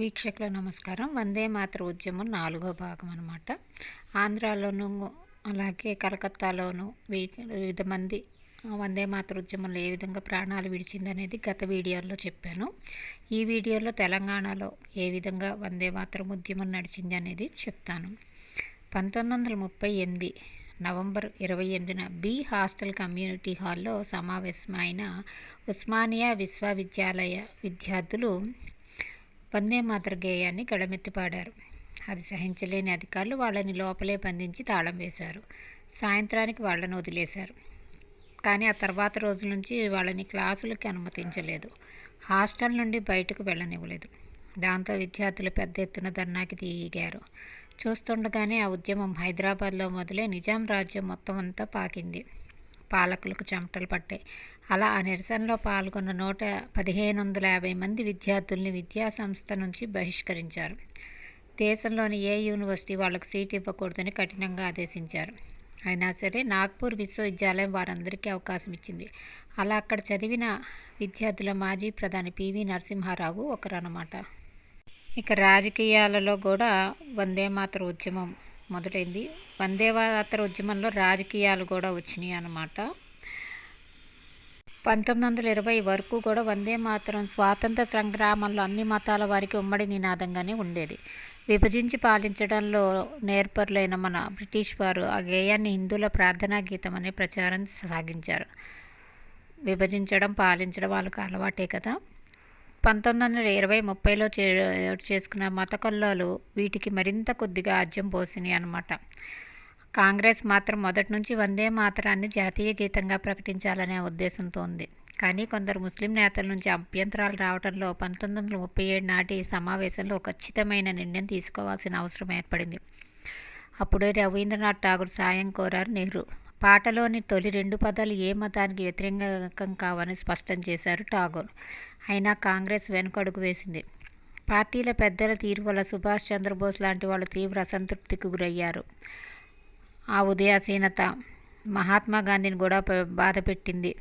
వీక్షకుల నమస్కారం. వందే మాతర ఉద్యమం నాలుగో భాగం అనమాట ఆంధ్రాలోను అలాగే కలకత్తాలోను వివిధ మంది వందే మాతర ఉద్యమంలో ఏ విధంగా ప్రాణాలు విడిచిందనేది గత వీడియోలో చెప్పాను. ఈ వీడియోలో తెలంగాణలో ఏ విధంగా వందే మాతరం ఉద్యమం నడిచింది అనేది చెప్తాను. పంతొమ్మిది వందల ముప్పై ఎనిమిది నవంబర్ ఇరవై ఎనిమిదిన బి హాస్టల్ కమ్యూనిటీ హాల్లో సమావేశమైన ఉస్మానియా విశ్వవిద్యాలయ విద్యార్థులు వందే మాతర గేయాన్ని గడమెత్తి పాడారు. అది సహించలేని అధికారులు వాళ్ళని లోపలే బంధించి తాళం వేశారు. సాయంత్రానికి వాళ్ళని వదిలేశారు. కానీ ఆ తర్వాత రోజుల నుంచి వాళ్ళని క్లాసులకి అనుమతించలేదు. హాస్టల్ నుండి బయటకు వెళ్ళనివ్వలేదు. దాంతో విద్యార్థులు పెద్ద ఎత్తున ధర్నాకి దిగారు. చూస్తుండగానే ఆ ఉద్యమం హైదరాబాద్లో మొదలై నిజాం రాజ్యం మొత్తం అంతా పాకింది. పాలకులకు చెమటలు పట్టాయి. అలా ఆ నిరసనలో పాల్గొన్న నూట పదిహేను వందల యాభై మంది విద్యార్థుల్ని విద్యా సంస్థ నుంచి బహిష్కరించారు. దేశంలోని ఏ యూనివర్సిటీ వాళ్ళకు సీట్ ఇవ్వకూడదని కఠినంగా ఆదేశించారు. అయినా సరే నాగ్పూర్ విశ్వవిద్యాలయం వారందరికీ అవకాశం ఇచ్చింది. అలా అక్కడ చదివిన విద్యార్థుల మాజీ ప్రధాని పివి నరసింహారావు ఒకరన్నమాట. ఇక రాజకీయాలలో కూడా వందే మాతర ఉద్యమం మొదలైంది. వందేవాతర ఉద్యమంలో రాజకీయాలు కూడా వచ్చినాయి అన్నమాట. పంతొమ్మిది వందల ఇరవై వరకు కూడా వందే మాతరం స్వాతంత్ర సంగ్రామంలో అన్ని మతాల వారికి ఉమ్మడి నినాదంగానే ఉండేది. విభజించి పాలించడంలో నేర్పరులైన మన బ్రిటిష్ వారు ఆ గేయాన్ని హిందువుల ప్రార్థనా గీతం అనే ప్రచారం సాగించారు. విభజించడం పాలించడం వాళ్ళకు అలవాటే కదా. పంతొమ్మిది వందల ఇరవై ముప్పైలో చే చేసుకున్న మత కొల్లాలు వీటికి మరింత కొద్దిగా ఆజ్యం పోసినాయి అనమాట కాంగ్రెస్ మాత్రం మొదటి నుంచి వందే మాతరాన్ని జాతీయ గీతంగా ప్రకటించాలనే ఉద్దేశంతో ఉంది. కానీ కొందరు ముస్లిం నేతల నుంచి అభ్యంతరాలు రావడంలో పంతొమ్మిది వందల ముప్పై ఏడు నాటి సమావేశంలో ఖచ్చితమైన నిర్ణయం తీసుకోవాల్సిన అవసరం ఏర్పడింది. అప్పుడే రవీంద్రనాథ్ ఠాగూర్ సాయం కోరారు నెహ్రూ. పాటలోని తొలి రెండు పదాలు ఏ మతానికి వ్యతిరేకం కావని స్పష్టం చేశారు ఠాగూర్. అయినా కాంగ్రెస్ వెనుకడుగు వేసింది. పార్టీల పెద్దల తీరు వల్ల సుభాష్ చంద్రబోస్ లాంటి వాళ్ళు తీవ్ర అసంతృప్తికి గురయ్యారు. ఆ ఉదయాసీనత మహాత్మా గాంధీని కూడా బాధ పెట్టింది.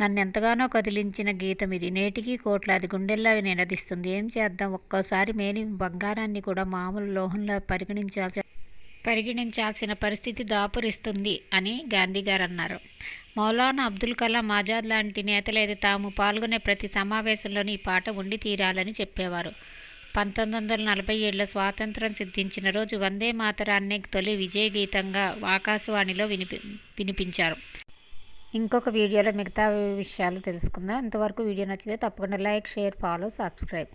నన్ను ఎంతగానో కదిలించిన గీతం ఇది. నేటికి కోట్లాది గుండెల్లా నినదిస్తుంది. ఏం చేద్దాం? ఒక్కోసారి మేలి బంగారాన్ని కూడా మామూలు లోహంలో పరిగణించాల్సి పరిగణించాల్సిన పరిస్థితి దాపురిస్తుంది అని గాంధీ గారు అన్నారు మౌలానా అబ్దుల్ కలాం ఆజాద్ లాంటి నేతలైతే తాము పాల్గొనే ప్రతి సమావేశంలోని ఈ పాట ఉండి తీరాలని చెప్పేవారు. పంతొమ్మిది వందల నలభై ఏడులో స్వాతంత్రం సిద్ధించిన రోజు వందే మాతరాన్ని తొలి విజయ గీతంగా ఆకాశవాణిలో వినిపి వినిపించారు. ఇంకొక వీడియోలో మిగతా విషయాలు తెలుసుకుందాం. ఇంతవరకు వీడియో నచ్చితే తప్పకుండా లైక్ షేర్ ఫాలో సబ్స్క్రైబ్.